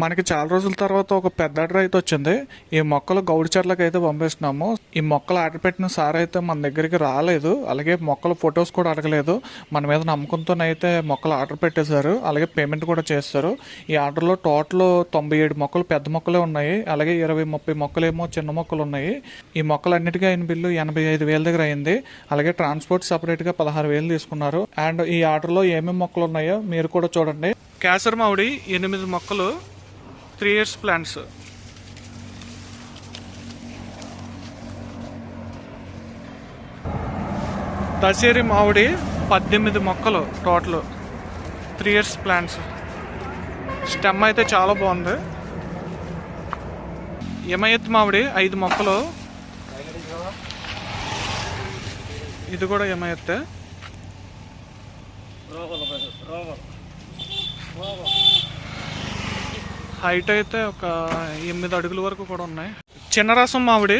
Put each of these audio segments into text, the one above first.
మనకి చాలా రోజుల తర్వాత ఒక పెద్ద ఆర్డర్ అయితే వచ్చింది. ఈ మొక్కలు గౌడి చెట్లకు అయితే పంపిస్తున్నాము. ఈ మొక్కలు ఆర్డర్ పెట్టిన సార్ అయితే మన దగ్గరికి రాలేదు. అలాగే మొక్కల ఫొటోస్ కూడా అడగలేదు. మన మీద నమ్మకంతోనైతే మొక్కలు ఆర్డర్ పెట్టేశారు. అలాగే పేమెంట్ కూడా చేస్తారు. ఈ ఆర్డర్లో టోటల్ తొంభై ఏడు మొక్కలు పెద్ద మొక్కలే ఉన్నాయి. అలాగే ఇరవై ముప్పై మొక్కలేమో చిన్న మొక్కలు ఉన్నాయి. ఈ మొక్కలు అన్నిటికీ అయిన బిల్లు ఎనభై ఐదు వేల దగ్గర అయింది. అలాగే ట్రాన్స్పోర్ట్ సపరేట్గా పదహారు వేలు తీసుకున్నారు. అండ్ ఈ ఆర్డర్లో ఏమేమి మొక్కలు ఉన్నాయో మీరు కూడా చూడండి. కేసర్ మామిడి ఎనిమిది మొక్కలు త్రీ ఇయర్స్ ప్లాంట్స్ దశేరి మామిడి పద్దెనిమిది మొక్కలు total. Three years plants stem అయితే చాలా బాగుంది. యమయత్ మామిడి ఐదు మొక్కలు. ఇది కూడా యమయత్తే హైట్ అయితే ఒక ఎనిమిది అడుగుల వరకు కూడా ఉన్నాయి. చిన్న రసం మామిడి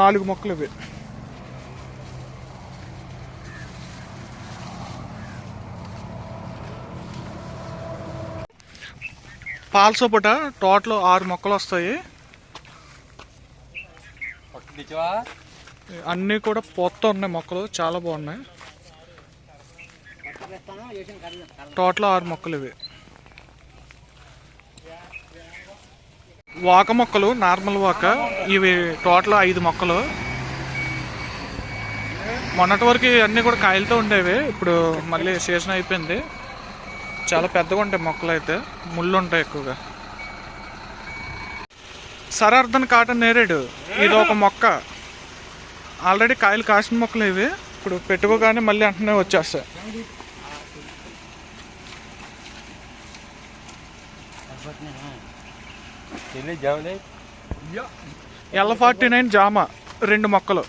నాలుగు మొక్కలు ఇవి. పాలసోపట టోటల్ ఆరు మొక్కలు వస్తాయి. అన్నీ కూడా పొత్త ఉన్నాయి మొక్కలు చాలా బాగున్నాయి. టోటల్ ఆరు మొక్కలు ఇవి. వాక మొక్కలు నార్మల్ వాక ఇవి టోటల్ ఐదు మొక్కలు. మొన్నటి వరకు అన్నీ కూడా కాయలతో ఉండేవి. ఇప్పుడు మళ్ళీ సీజన్ అయిపోయింది. చాలా పెద్దగా ఉంటాయి మొక్కలు అయితే. ముళ్ళు ఉంటాయి ఎక్కువగా. సరార్థన్ కాటన్ నేరేడు. ఇది ఒక మొక్క. ఆల్రెడీ కాయలు కాసిన మొక్కలు ఇవి. ఇప్పుడు పెట్టుకోగానే మళ్ళీ అంటనే వచ్చేస్తాయి. ఎల్ ఫార్టీ నైన్ జామ రెండు మొక్కలు.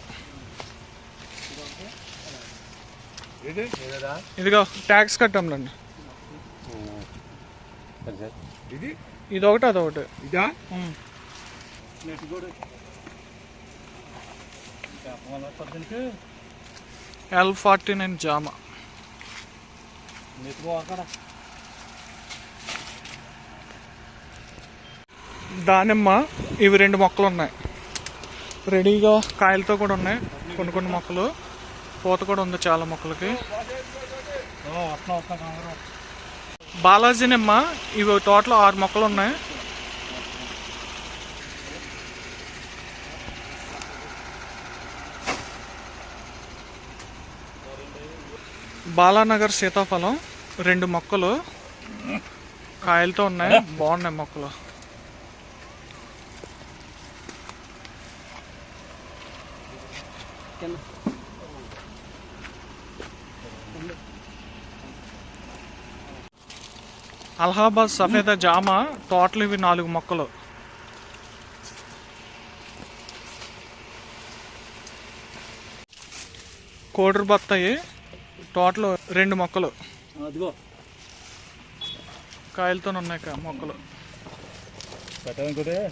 ఇదిగో ట్యాక్స్ కట్టాంలేండి. ఇది? ఇది ఒకటి అదొకటి. ఇదా. ఎల్ ఫార్టీ నైన్ జామ. దానిమ్మ ఇవి రెండు మొక్కలు ఉన్నాయి రెడీగా? కాయలతో కూడా ఉన్నాయి. కొన్ని కొన్ని మొక్కలు. పూత కూడా ఉంది చాలా మొక్కలకి. బాలాజీ నిమ్మ ఇవి టోటల్ ఆరు మొక్కలు ఉన్నాయి. బాలానగర్ సీతాఫలం రెండు మొక్కలు. కాయలతో ఉన్నాయి. బాగున్నాయి మొక్కలు. అలహాబాద్ సఫేద జామ టోటల్ ఇవి నాలుగు మొక్కలు. కోడరు బత్తాయి టోటల్ రెండు మొక్కలు. అదిగో. కాయలతో ఉన్నాయి కా- మొక్కలు. పెట్టాలనుకుంటే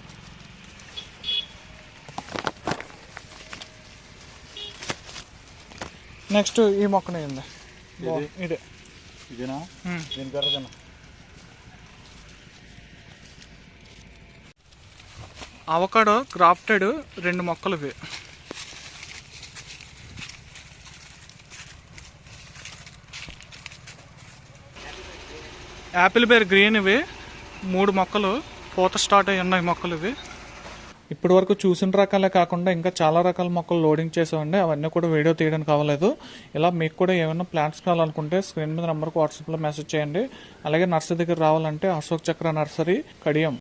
నెక్స్ట్ ఈ మొక్కనే ఉంది. ఇదే? ఇదేనా. దీని అవకాడో గ్రాఫ్టెడ్ రెండు మొక్కలు ఇవి యాపిల్ బేర్ గ్రీన్ ఇవి మూడు మొక్కలు పూత స్టార్ట్ అయ్యి ఉన్నాయి మొక్కలు ఇవి ఇప్పటి వరకు చూసిన రకాలే కాకుండా ఇంకా చాలా రకాల మొక్కలు లోడింగ్ చేసామండి. అవన్నీ కూడా వీడియో తీయడానికి అవ్వలేదు. ఇలా మీకు కూడా ఏమైనా ప్లాంట్స్ కావాలనుకుంటే స్క్రీన్ మీద నెంబర్కి వాట్సాప్లో మెసేజ్ చేయండి. అలాగే నర్సరీ దగ్గర రావాలంటే అశోక్ చక్ర నర్సరీ కడియం.